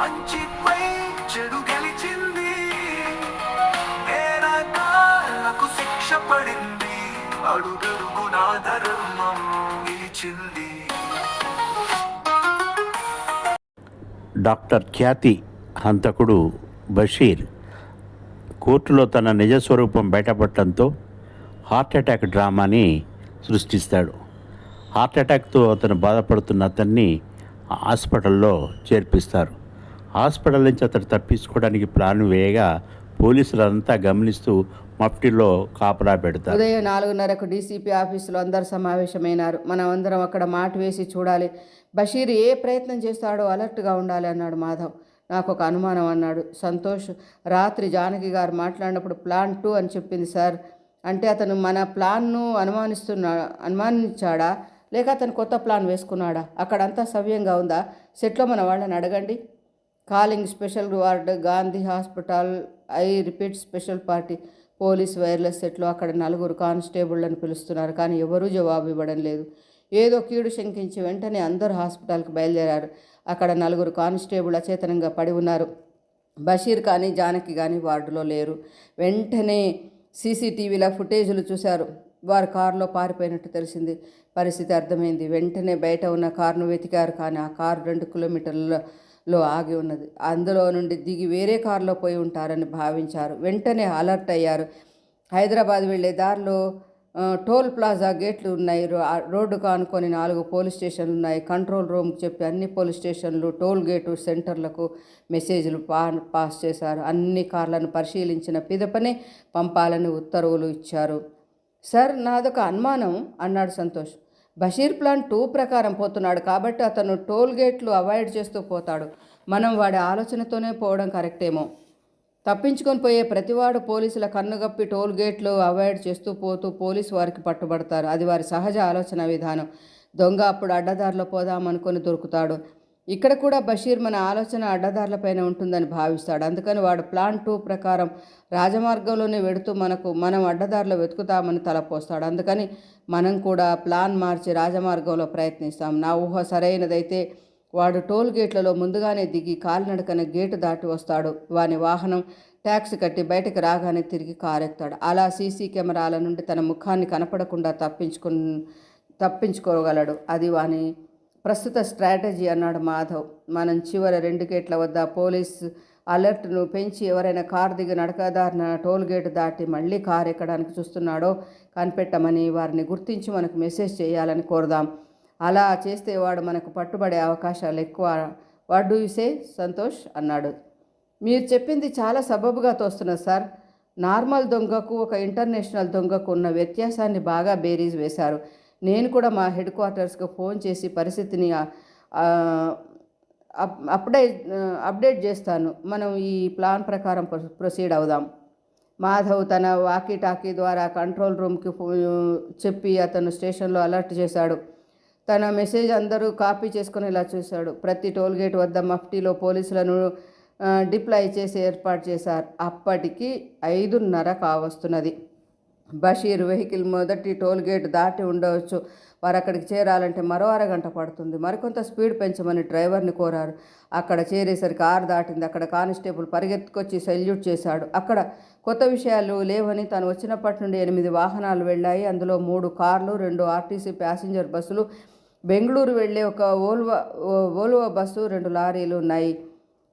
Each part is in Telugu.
మంచిపై చెడు గెలిచింది. నేరగాళ్ళకు శిక్ష పడింది. అడుగడుగున ధర్మం నిలిచింది. డాక్టర్ ఖ్యాతి హంతకుడు బషీర్ కోర్టులో తన నిజ స్వరూపం బయటపడటంతో హార్ట్ అటాక్ డ్రామాని సృష్టిస్తాడు. హార్ట్ అటాక్తో అతను బాధపడుతున్న అతన్ని హాస్పిటల్లో చేర్పిస్తారు. హాస్పిటల్ నుంచి అతను తప్పించుకోవడానికి ప్లాన్ వేయగా పోలీసులంతా గమనిస్తూ మఫ్టీలో కాపలా పెడతారు. ఉదయం నాలుగున్నరకు డీసీపీ ఆఫీసులో అందరు సమావేశమైనారు. మనం అందరం అక్కడ మాట వేసి చూడాలి. బషీర్ ఏ ప్రయత్నం చేస్తాడో అలర్ట్గా ఉండాలి అన్నాడు మాధవ్. నాకు ఒక అనుమానం అన్నాడు. సంతోష్ రాత్రి జానకి గారు మాట్లాడినప్పుడు ప్లాన్ టూ అని చెప్పింది సార్. అంటే అతను మన ప్లాన్ను అనుమానిస్తున్నా అనుమానించాడా? లేక అతను కొత్త ప్లాన్ వేసుకున్నాడా? అక్కడంతా సవ్యంగా ఉందా? సెట్లో మన వాళ్ళని అడగండి. Calling special ward Gandhi hospital I repeat special party police wireless సెట్లో అక్కడ నలుగురు కానిస్టేబుళ్ళను పిలుస్తున్నారు కానీ ఎవరూ జవాబు ఇవ్వడం లేదు. ఏదో కీడు శంకించి వెంటనే అందరూ హాస్పిటల్కి బయలుదేరారు. అక్కడ నలుగురు కానిస్టేబుల్ అచేతనంగా పడి ఉన్నారు. బషీర్ కానీ జానకి కానీ వార్డులో లేరు. వెంటనే సీసీటీవీల ఫుటేజీలు చూశారు. వారు కారులో పారిపోయినట్టు తెలిసింది. పరిస్థితి అర్థమైంది. వెంటనే బయట ఉన్న కారును వెతికారు కానీ ఆ కారు రెండు కిలోమీటర్లలో ఆగి ఉన్నది. అందులో నుండి దిగి వేరే కారులో పోయి ఉంటారని భావించారు. వెంటనే అలర్ట్ అయ్యారు. హైదరాబాద్ వెళ్ళే దారిలో టోల్ ప్లాజా గేట్లు ఉన్నాయి. రో- ఆ రోడ్డు కానుకొని నాలుగు పోలీస్ స్టేషన్లు ఉన్నాయి. కంట్రోల్ రూమ్కి చెప్పి అన్ని పోలీస్ స్టేషన్లు టోల్ గేటు సెంటర్లకు మెసేజ్లు పా పాస్ చేశారు. అన్ని కార్లను పరిశీలించిన పిదపనే పంపాలని ఉత్తర్వులు ఇచ్చారు. సార్ నాదొక అనుమానం అన్నాడు సంతోష్. బషీర్ ప్లాన్ టూ ప్రకారం పోతున్నాడు కాబట్టి అతను టోల్ గేట్లు అవాయిడ్ చేస్తూ పోతాడు. మనం వాడి ఆలోచనతోనే పోవడం కరెక్టేమో. తప్పించుకొని పోయే ప్రతివాడు పోలీసుల కన్నుగప్పి టోల్ గేట్లు అవాయిడ్ చేస్తూ పోతూ పోలీసు వారికి పట్టుబడతారు. అది వారి సహజ ఆలోచన విధానం. దొంగ అప్పుడు అడ్డదారిలో పోదామనుకొని దొరుకుతాడు. ఇక్కడ కూడా బషీర్ మన ఆలోచన అడ్డదారులపైన ఉంటుందని భావిస్తాడు. అందుకని వాడు ప్లాన్ టూ ప్రకారం రాజమార్గంలోనే వెడుతూ మనకు మనం అడ్డదారిలో వెతుకుతామని తలపోస్తాడు. అందుకని మనం కూడా ప్లాన్ మార్చి రాజమార్గంలో ప్రయత్నిస్తాం. నా ఊహ సరైనదైతే వాడు టోల్ గేట్లలో ముందుగానే దిగి కాలినడకన గేటు దాటి వస్తాడు. వాని వాహనం ట్యాక్సీ కట్టి బయటకు రాగానే తిరిగి కారెత్తాడు. అలా సీసీ కెమెరాల నుండి తన ముఖాన్ని కనపడకుండా తప్పించుకు తప్పించుకోగలడు. అది వాని ప్రస్తుత స్ట్రాటజీ అన్నాడు మాధవ్. మనం చివరి రెండు గేట్ల వద్ద పోలీస్ అలర్ట్ను పెంచి ఎవరైనా కారు దిగి నడకదారిన టోల్ గేట్ దాటి మళ్ళీ కారు ఎక్కడానికి చూస్తున్నాడో కనిపెట్టమని వారిని గుర్తించి మనకు మెసేజ్ చేయాలని కోరుదాం. అలా చేస్తే వాడు మనకు పట్టుబడే అవకాశాలు ఎక్కువ. What do say? సంతోష్ అన్నాడు. మీరు చెప్పింది చాలా సబబుగా తోస్తున్నారు సార్. నార్మల్ దొంగకు ఒక ఇంటర్నేషనల్ దొంగకు ఉన్న వ్యత్యాసాన్ని బాగా బేరీజ్ వేశారు. నేను కూడా మా హెడ్ క్వార్టర్స్కి ఫోన్ చేసి పరిస్థితిని అప్- అప్డేట్ అప్డేట్ చేస్తాను. మనం ఈ ప్లాన్ ప్రకారం ప్రొ- ప్రొసీడ్ అవుదాం. మాధవ్ తన వాకీ టాకీ ద్వారా కంట్రోల్ రూమ్కి చెప్పి అతను స్టేషన్లో అలర్ట్ చేశాడు. తన మెసేజ్ అందరూ కాపీ చేసుకుని ఇలా చూశాడు. ప్రతి టోల్గేట్ వద్ద మఫ్టీలో పోలీసులను డిప్లై డిప్లాయ్ చేసి ఏర్పాటు చేశారు. అప్పటికి ఐదున్నర కావస్తున్నది. బషీర్ వెహికల్ మొదటి టోల్ గేట్ దాటి ఉండవచ్చు. వారు అక్కడికి చేరాలంటే మరో అరగంట పడుతుంది. మరికొంత స్పీడ్ పెంచమని డ్రైవర్ని కోరారు. అక్కడ చేరేసరికి ఆరు దాటింది. అక్కడ కానిస్టేబుల్ పరిగెత్తుకొచ్చి సెల్యూట్ చేశాడు. అక్కడ కొత్త విషయాలు లేవని తను వచ్చినప్పటి నుండి ఎనిమిది వాహనాలు వెళ్ళాయి. అందులో మూడు కార్లు రెండు ఆర్టీసీ ప్యాసింజర్ బస్సులు బెంగళూరు వెళ్ళే ఒక ఓల్వా ఓ- ఓల్వో బస్సు రెండు లారీలు ఉన్నాయి.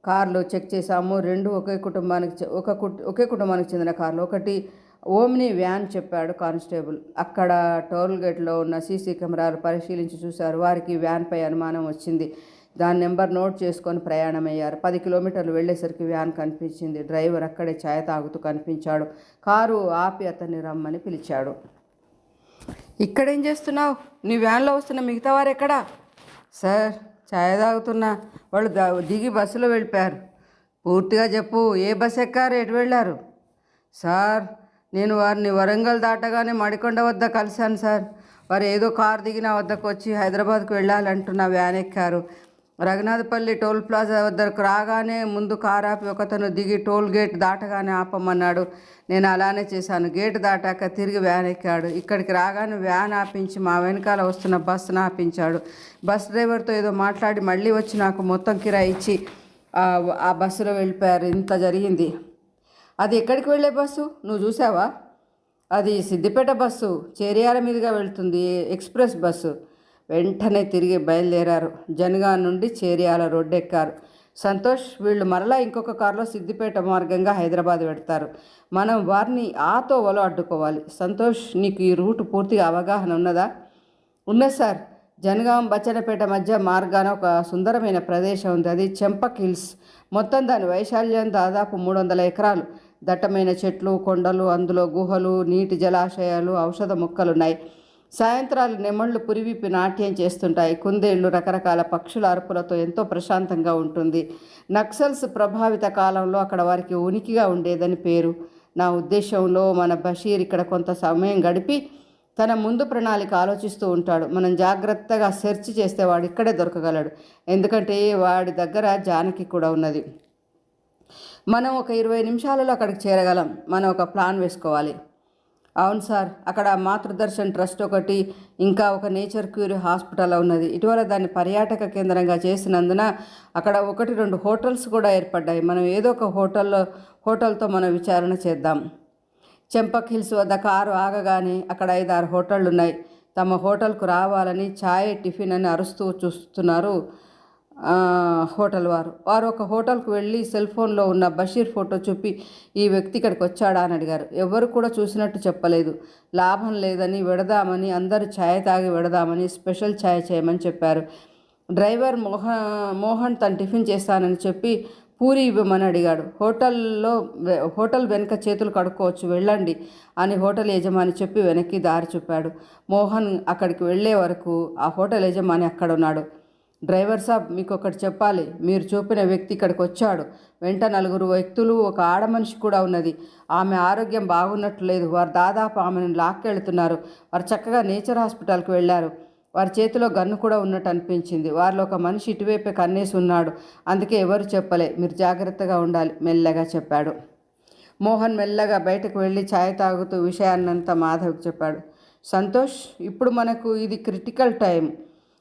కార్లు చెక్ చేశాము. రెండు ఒకే కుటుంబానికి చె- ఒక కుట్- ఒకే కుటుంబానికి చెందిన కార్లు. ఒకటి ఓమ్ని వ్యాన్ చెప్పాడు కానిస్టేబుల్. అక్కడ టోల్ గేట్లో ఉన్న సీసీ కెమెరాలు పరిశీలించి చూశారు. వారికి వ్యాన్పై అనుమానం వచ్చింది. దాని నెంబర్ నోట్ చేసుకొని ప్రయాణమయ్యారు. పది కిలోమీటర్లు వెళ్ళేసరికి వ్యాన్ కనిపించింది. డ్రైవర్ అక్కడే ఛాయ్ తాగుతూ కనిపించాడు. కారు ఆపి అతన్ని రమ్మని పిలిచాడు. ఇక్కడేం చేస్తున్నావు? నీ వ్యాన్లో వస్తున్న మిగతా వారు ఎక్కడా? సార్ ఛాయ తాగుతున్నా. వాళ్ళు దిగి బస్సులో వెళ్ళిపోయారు. పూర్తిగా చెప్పు ఏ బస్ ఎక్కారు? ఎటు వెళ్ళారు? సార్ నేను వారిని వరంగల్ దాటగానే మడికొండ వద్ద కలిశాను సార్. వారు ఏదో కారు దిగి నా వద్దకు వచ్చి హైదరాబాద్కు వెళ్ళాలంటున్న వ్యాన్ ఎక్కారు. రఘునాథపల్లి టోల్ ప్లాజా వద్దకు రాగానే ముందు కారు ఆపి ఒకతను దిగి టోల్ గేట్ దాటగానే ఆపమన్నాడు. నేను అలానే చేశాను. గేట్ దాటాక తిరిగి వ్యాన్ ఎక్కాడు. ఇక్కడికి రాగానే వ్యాన్ ఆపించి మా వెనకాల వస్తున్న బస్సును ఆపించాడు. బస్ డ్రైవర్తో ఏదో మాట్లాడి మళ్ళీ వచ్చి నాకు మొత్తం కిరాయి ఇచ్చి ఆ బస్సులో వెళ్ళిపోయారు. ఇంత జరిగింది. అది ఎక్కడికి వెళ్ళే బస్సు? నువ్వు చూసావా? అది సిద్దిపేట బస్సు. చేరియాల మీదుగా వెళ్తుంది ఎక్స్ప్రెస్ బస్సు. వెంటనే తిరిగి బయలుదేరారు. జనగా నుండి చేరియాల రోడ్డు ఎక్కారు సంతోష్ వీళ్ళు మరలా ఇంకొక కారులో సిద్దిపేట మార్గంగా హైదరాబాద్ పెడతారు మనం వారిని ఆతో వల అడ్డుకోవాలి. సంతోష్ నీకు ఈ రూట్ పూర్తిగా అవగాహన ఉన్నదా? ఉన్నది సార్. జనగాం బచ్చనపేట మధ్య మార్గాన ఒక సుందరమైన ప్రదేశం ఉంది. అది చెంపక్ హిల్స్. మొత్తం దాని వైశాల్యం దాదాపు మూడు వందల ఎకరాలు. దట్టమైన చెట్లు కొండలు అందులో గుహలు నీటి జలాశయాలు ఔషధ మొక్కలు ఉన్నాయి సాయంత్రాలు నెమళ్ళు పురివిప్పి నాట్యం చేస్తుంటాయి. కుందేళ్ళు రకరకాల పక్షుల అరుపులతో ఎంతో ప్రశాంతంగా ఉంటుంది. నక్సల్స్ ప్రభావిత కాలంలో అక్కడ వారికి ఉనికిగా ఉండేదని పేరు. నా ఉద్దేశంలో మన బషీర్ ఇక్కడ కొంత సమయం గడిపి తన ముందు ప్రణాళిక ఆలోచిస్తూ ఉంటాడు. మనం జాగ్రత్తగా సెర్చ్ చేస్తే వాడు ఇక్కడే దొరకగలడు. ఎందుకంటే వాడి దగ్గర జానకి కూడా ఉన్నది. మనం ఒక ఇరవై నిమిషాలలో అక్కడికి చేరగలం. మనం ఒక ప్లాన్ వేసుకోవాలి. అవును సార్ అక్కడ మాతృదర్శన్ ట్రస్ట్ ఒకటి ఇంకా ఒక నేచర్ క్యూర్ హాస్పిటల్ ఉన్నది. ఇటీవల దాన్ని పర్యాటక కేంద్రంగా చేసినందున అక్కడ ఒకటి రెండు హోటల్స్ కూడా ఏర్పడ్డాయి. మనం ఏదో ఒక హోటల్లో హోటల్తో మనం విచారణ చేద్దాం. చెంపక్ హిల్స్ వద్ద కారు ఆగగానే అక్కడ ఐదారు హోటళ్ళు ఉన్నాయి తమ హోటల్కు రావాలని ఛాయ్ టిఫిన్ అని అరుస్తూ చూస్తున్నారు. హోటల్ వారు. వారు ఒక హోటల్కు వెళ్ళి సెల్ ఫోన్లో ఉన్న బషీర్ ఫోటో చూపి ఈ వ్యక్తి ఇక్కడికి వచ్చాడా అని అడిగారు. ఎవరు కూడా చూసినట్టు చెప్పలేదు. లాభం లేదని వెడదామని అందరూ ఛాయ్ తాగి వెడదామని స్పెషల్ ఛాయ్ చేయమని చెప్పారు. డ్రైవర్ మోహన్ మోహన్ తను టిఫిన్ చేస్తానని చెప్పి పూరి ఇవ్వమని అడిగాడు. హోటల్లో హోటల్ వెనుక చేతులు కడుక్కోవచ్చు వెళ్ళండి అని హోటల్ యజమాని చెప్పి వెనక్కి దారి చూపాడు. మోహన్ అక్కడికి వెళ్ళే వరకు ఆ హోటల్ యజమాని అక్కడ ఉన్నాడు. డ్రైవర్ సాబ్ మీకు ఒకటి చెప్పాలి. మీరు చూపిన వ్యక్తి ఇక్కడికి వచ్చాడు వెంట నలుగురు వ్యక్తులు ఒక ఆడ మనిషి కూడా ఉన్నది. ఆమె ఆరోగ్యం బాగున్నట్లు లేదు. వారు దాదాపు ఆమెను లాక్కెళ్తున్నారు. వారు చక్కగా నేచర్ హాస్పిటల్కి వెళ్ళారు. వారి చేతిలో గన్ను కూడా ఉన్నట్టు అనిపించింది. వారిలో ఒక మనిషి ఇటువైపే కన్నేసి ఉన్నాడు. అందుకే ఎవరు చెప్పలే. మీరు జాగ్రత్తగా ఉండాలి మెల్లగా చెప్పాడు. మోహన్ మెల్లగా బయటకు వెళ్ళి ఛాయ్ తాగుతూ విషయాన్నంతా మాధవ్కి చెప్పాడు. సంతోష్ ఇప్పుడు మనకు ఇది క్రిటికల్ టైం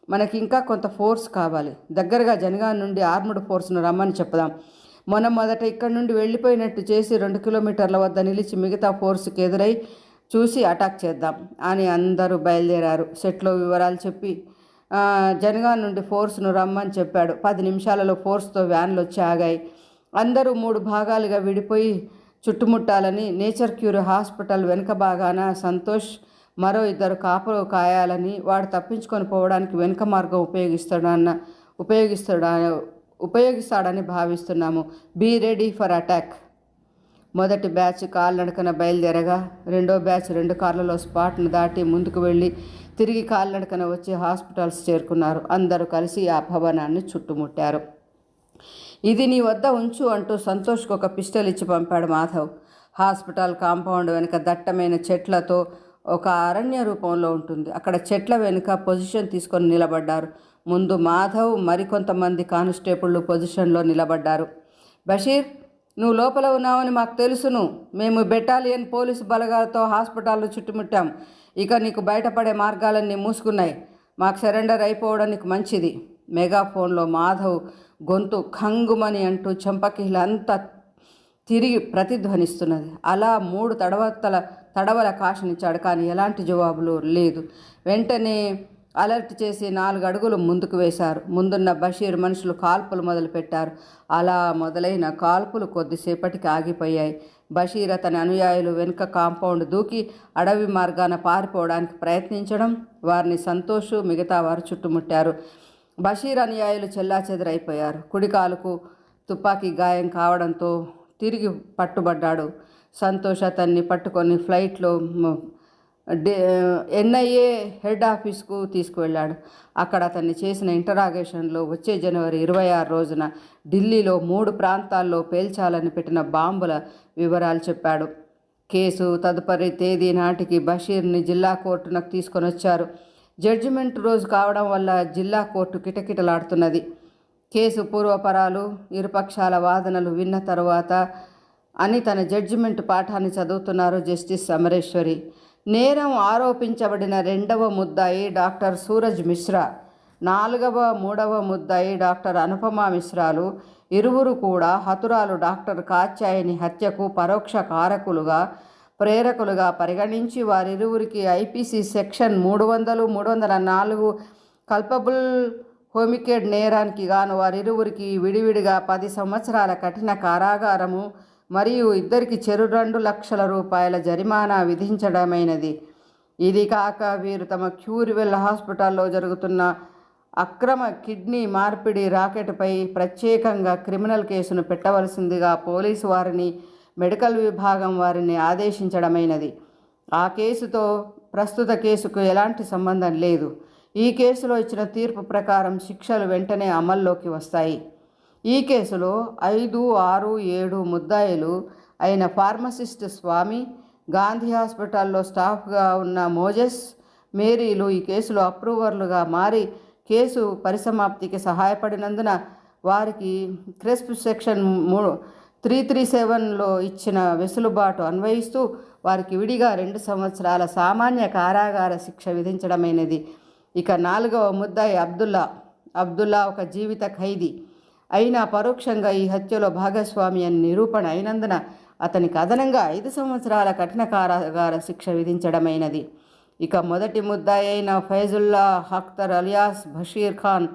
మనకి ఇంకా కొంత ఫోర్స్ కావాలి. దగ్గరగా జనగాన్ నుండి ఆర్ముడ్ ఫోర్స్ను రమ్మని చెప్దాం మనం మొదట ఇక్కడి నుండి వెళ్ళిపోయినట్టు చేసి రెండు కిలోమీటర్ల వద్ద నిలిచి మిగతా ఫోర్స్కి ఎదురై చూసి అటాక్ చేద్దాం అని అందరూ బయలుదేరారు. సెట్లో వివరాలు చెప్పి జనగాన్ నుండి ఫోర్స్ను రమ్మని చెప్పాడు. పది నిమిషాలలో ఫోర్స్తో వ్యాన్లు వచ్చి ఆగాయి. అందరూ మూడు భాగాలుగా విడిపోయి చుట్టుముట్టాలని నేచర్ క్యూర్ హాస్పిటల్ వెనుక భాగాన సంతోష్ మరో ఇద్దరు కాపలు కాయాలని వాడు తప్పించుకొని పోవడానికి వెనుక మార్గం ఉపయోగిస్తాడన్న ఉపయోగిస్తాడా ఉపయోగిస్తాడని భావిస్తున్నాము. Be ready for attack. మొదటి బ్యాచ్ కాలినడకన బయలుదేరగా రెండో బ్యాచ్ రెండు కార్లలో స్పాట్ను దాటి ముందుకు వెళ్ళి తిరిగి కాలినడకన వచ్చి హాస్పిటల్స్ చేరుకున్నారు. అందరూ కలిసి ఆ భవనాన్ని చుట్టుముట్టారు. ఇది నీ వద్ద ఉంచు అంటూ సంతోష్కు ఒక పిస్టల్ ఇచ్చి పంపాడు మాధవ్. హాస్పిటల్ కాంపౌండ్ వెనుక దట్టమైన చెట్లతో ఒక అరణ్య రూపంలో ఉంటుంది. అక్కడ చెట్ల వెనుక పొజిషన్ తీసుకొని నిలబడ్డారు. ముందు మాధవ్ మరికొంతమంది కానిస్టేబుళ్ళు పొజిషన్లో నిలబడ్డారు. బషీర్ నువ్వు లోపల ఉన్నావని మాకు తెలుసును. మేము బెటాలియన్ పోలీసు బలగాలతో హాస్పిటల్ను చుట్టుముట్టాం. ఇక నీకు బయటపడే మార్గాలన్నీ మూసుకున్నాయి. మాకు సరెండర్ అయిపోవడం నీకు మంచిది. మెగాఫోన్లో మాధవ్ గొంతు ఖంగుమని అంటూ చెంపకిలంతా తిరిగి ప్రతిధ్వనిస్తున్నది. అలా మూడు తడవతల తడవల కాషనిచ్చాడు కానీ ఎలాంటి జవాబులు లేదు. వెంటనే అలర్ట్ చేసి నాలుగు అడుగులు ముందుకు వేశారు. ముందున్న బషీర్ మనుషులు కాల్పులు మొదలుపెట్టారు. అలా మొదలైన కాల్పులు కొద్దిసేపటికి ఆగిపోయాయి. బషీర్ అతని అనుయాయులు వెనుక కాంపౌండ్ దూకి అడవి మార్గాన పారిపోవడానికి ప్రయత్నించడం వారిని సంతోషు మిగతా వారు చుట్టుముట్టారు. బషీర్ అనుయాయులు చెల్లాచెదరైపోయారు. కుడికాలుకు తుపాకీ గాయం కావడంతో తిరిగి పట్టుబడ్డాడు. సంతోష్ అతన్ని పట్టుకొని ఫ్లైట్లో డే ఎన్ఐఏ హెడ్ ఆఫీస్కు తీసుకువెళ్ళాడు. అక్కడ అతన్ని చేసిన ఇంటరాగేషన్లో వచ్చే జనవరి ఇరవై ఆరు రోజున ఢిల్లీలో మూడు ప్రాంతాల్లో పేల్చాలని పెట్టిన బాంబుల వివరాలు చెప్పాడు. కేసు తదుపరి తేదీ నాటికి బషీర్ని జిల్లా కోర్టునకు తీసుకొని వచ్చారు జడ్జిమెంట్ రోజు కావడం వల్ల జిల్లా కోర్టు కిటకిటలాడుతున్నది. కేసు పూర్వపరాలు ఇరుపక్షాల వాదనలు విన్న తరువాత అని తన జడ్జిమెంట్ పాఠాన్ని చదువుతున్నారు జస్టిస్ సమరేశ్వరి. నేరం ఆరోపించబడిన రెండవ ముద్దాయి డాక్టర్ సూరజ్ మిశ్రా నాలుగవ మూడవ ముద్దాయి డాక్టర్ అనుపమ మిశ్రాలు ఇరువురు కూడా హతురాలు డాక్టర్ కాత్యాయని హత్యకు పరోక్ష కారకులుగా ప్రేరకులుగా పరిగణించి వారిరువురికి ఐపీసీ సెక్షన్ మూడు వందలు మూడు వందల నాలుగు కల్పబుల్ హోమికేడ్ నేరానికి గాను వారిరువురికి విడివిడిగా పది సంవత్సరాల కఠిన కారాగారము మరియు ఇద్దరికి చెరు రెండు లక్షల రూపాయల జరిమానా విధించడమైనది. ఇది కాక వీరు తమ క్యూర్వెల్ హాస్పిటల్లో జరుగుతున్న అక్రమ కిడ్నీ మార్పిడి రాకెట్పై ప్రత్యేకంగా క్రిమినల్ కేసును పెట్టవలసిందిగా పోలీసు వారిని మెడికల్ విభాగం వారిని ఆదేశించడమైనది. ఆ కేసుతో ప్రస్తుత కేసుకు ఎలాంటి సంబంధం లేదు. ఈ కేసులో ఇచ్చిన తీర్పు ప్రకారం శిక్షలు వెంటనే అమల్లోకి వస్తాయి. ఈ కేసులో ఐదు ఆరు ఏడు ముద్దాయిలు అయిన ఫార్మసిస్ట్ స్వామి గాంధీ హాస్పిటల్లో స్టాఫ్గా ఉన్న మోజెస్ మేరీలు ఈ కేసులో అప్రూవర్లుగా మారి కేసు పరిసమాప్తికి సహాయపడినందున వారికి క్రెస్ప్ సెక్షన్ మూ త్రీ త్రీ సెవెన్లో ఇచ్చిన వెసులుబాటు అన్వయిస్తూ వారికి విడిగా రెండు సంవత్సరాల సామాన్య కారాగార శిక్ష విధించడమైనది. ఇక నాలుగవ ముద్దాయి అబ్దుల్లా. అబ్దుల్లా ఒక జీవిత ఖైదీ. అయినా పరోక్షంగా ఈ హత్యలో భాగస్వామి అని నిరూపణ అయినందున అతనికి అదనంగా ఐదు సంవత్సరాల కఠిన కారాగార శిక్ష విధించడమైనది. ఇక మొదటి ముద్దాయి అయిన ఫైజుల్లా అఖ్తర్ అలియాస్ బషీర్ ఖాన్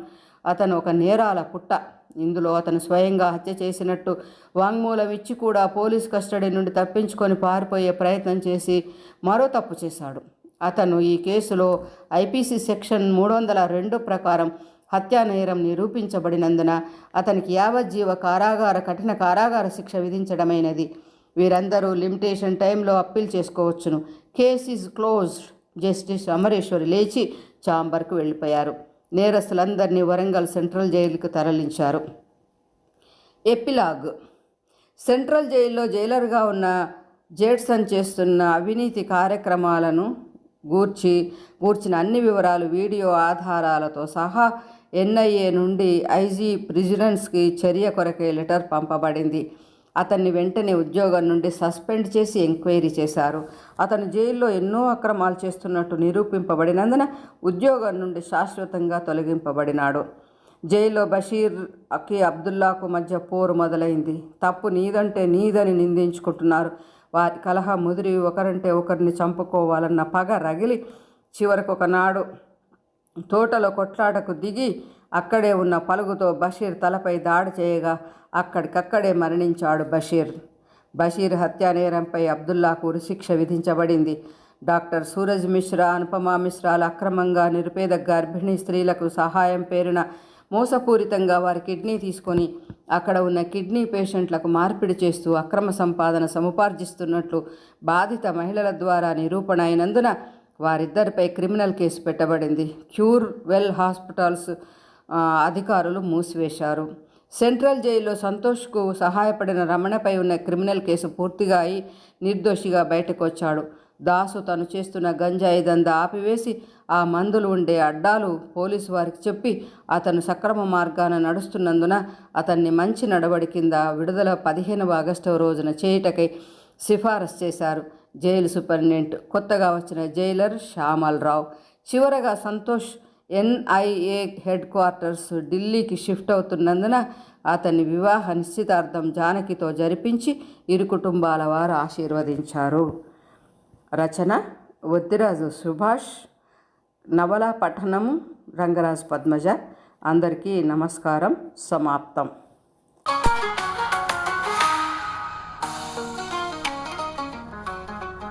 అతను ఒక నేరాల పుట్ట. ఇందులో అతను స్వయంగా హత్య చేసినట్టు వాంగ్మూలం ఇచ్చి కూడా పోలీస్ కస్టడీ నుండి తప్పించుకొని పారిపోయే ప్రయత్నం చేసి మరో తప్పు చేశాడు. అతను ఈ కేసులో ఐపీసీ సెక్షన్ మూడు వందల రెండు ప్రకారం హత్యా నేరం నిరూపించబడినందున అతనికి యావజ్జీవ కారాగార కఠిన కారాగార శిక్ష విధించడమైనది. వీరందరూ లిమిటేషన్ టైంలో అప్పీల్ చేసుకోవచ్చును. Case is closed. Justice Amareswari లేచి చాంబర్కు వెళ్ళిపోయారు. నేరస్తులందరినీ వరంగల్ సెంట్రల్ జైలుకు తరలించారు. ఎపిలాగ్. సెంట్రల్ జైల్లో జైలర్గా ఉన్న జేడ్సన్ చేస్తున్న అవినీతి కార్యక్రమాలను గూర్చి గూర్చిన అన్ని వివరాలు వీడియో ఆధారాలతో సహా ఎన్ఐఏ నుండి ఐజీ ప్రిజిడెన్స్కి చర్య కొరకే లెటర్ పంపబడింది. అతన్ని వెంటనే ఉద్యోగం నుండి సస్పెండ్ చేసి ఎంక్వైరీ చేశారు. అతను జైల్లో ఎన్నో అక్రమాలు చేస్తున్నట్టు నిరూపింపబడినందున ఉద్యోగం నుండి శాశ్వతంగా తొలగింపబడినాడు. జైల్లో బషీర్ అఖీ అబ్దుల్లాకు మధ్య పోరు మొదలైంది. తప్పు నీదంటే నీదని నిందించుకుంటున్నారు. వారి కలహ ముదిరి ఒకరంటే ఒకరిని చంపుకోవాలన్న పగ రగిలి చివరకు ఒకనాడు తోటలో కొట్లాటకు దిగి అక్కడే ఉన్న పలుగుతో బషీర్ తలపై దాడి చేయగా అక్కడికక్కడే మరణించాడు బషీర్. బషీర్ హత్యా నేరంపై అబ్దుల్లాకు ఉరిశిక్ష విధించబడింది. డాక్టర్ సూరజ్ మిశ్రా అనుపమా మిశ్రాలు అక్రమంగా నిరుపేద గర్భిణీ స్త్రీలకు సహాయం పేరున మోసపూరితంగా వారి కిడ్నీ తీసుకొని అక్కడ ఉన్న కిడ్నీ పేషెంట్లకు మార్పిడి చేస్తూ అక్రమ సంపాదన సముపార్జిస్తున్నట్లు బాధిత మహిళల ద్వారా నిరూపణ అయినందున వారిద్దరిపై క్రిమినల్ కేసు పెట్టబడింది. క్యూర్ వెల్ హాస్పిటల్స్ అధికారులు మూసివేశారు. సెంట్రల్ జైల్లో సంతోష్కు సహాయపడిన రమణపై ఉన్న క్రిమినల్ కేసు పూర్తిగా అయి నిర్దోషిగా బయటకు వచ్చాడు. దాసు తను చేస్తున్న గంజాయి దందా ఆపివేసి ఆ మందులు ఉండే అడ్డాలు పోలీసు వారికి చెప్పి అతను సక్రమ మార్గాన నడుస్తున్నందున అతన్ని మంచి నడవడి కింద విడుదల పదిహేనవ ఆగస్టు రోజున చేయుటకై సిఫారసు చేశారు. జైలు సూపరింటెండెంట్ కొత్తగా వచ్చిన జైలర్ శ్యామల్రావు. చివరగా సంతోష్ ఎన్ఐఏ హెడ్ క్వార్టర్స్ ఢిల్లీకి షిఫ్ట్ అవుతున్నందున అతని వివాహ నిశ్చితార్థం జానకితో జరిపించి ఇరు కుటుంబాల వారు ఆశీర్వదించారు. రచన వద్దిరాజు సుభాష్. నవల పఠనము రంగరాజు పద్మజ. అందరికీ నమస్కారం. సమాప్తం.